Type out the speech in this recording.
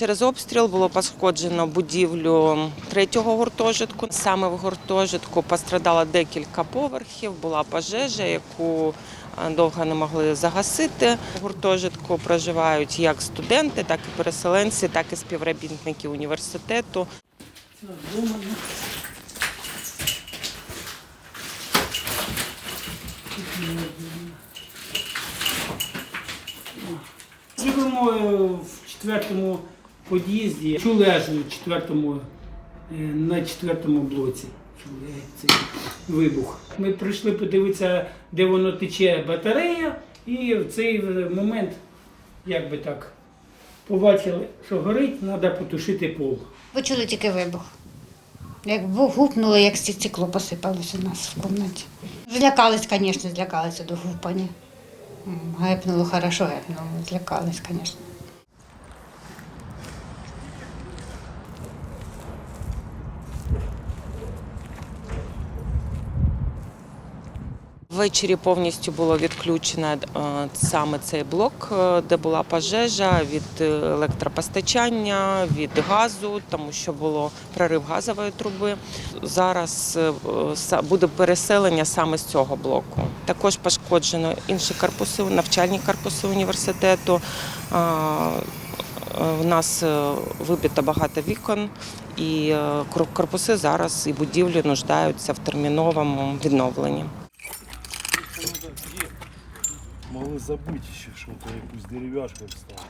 Через обстріл було пошкоджено будівлю третього гуртожитку. Саме в гуртожитку пострадало декілька поверхів. Була пожежа, яку е, довго не могли загасити. В гуртожитку проживають як студенти, так і переселенці, так і співробітники університету. Живемо е, в четвертому під'їзді, чулежу четвертому, е, на четвертому блоці. Цей вибух. Ми прийшли подивитися, де воно тече батарея, і в цей момент, як би так, побачили, що горить, треба потушити пол. Ви чули тільки вибух. Як гупнули, як стекло посипалося у нас в кімнаті. Злякались, звісно, злякалися до гупання. Гепнуло хорошо, гепнуло, злякались, звісно. Ввечері повністю було відключено е, саме цей блок, е, де була пожежа від е, електропостачання, від газу, тому що було прорив газової труби. Зараз буде переселення саме з цього блоку. Також пошкоджено інші корпуси, навчальні корпуси університету. У нас вибито багато вікон, і корпуси зараз і будівлі нуждаються в терміновому відновленні. Могли забити ще, що то якусь деревяшкой встала.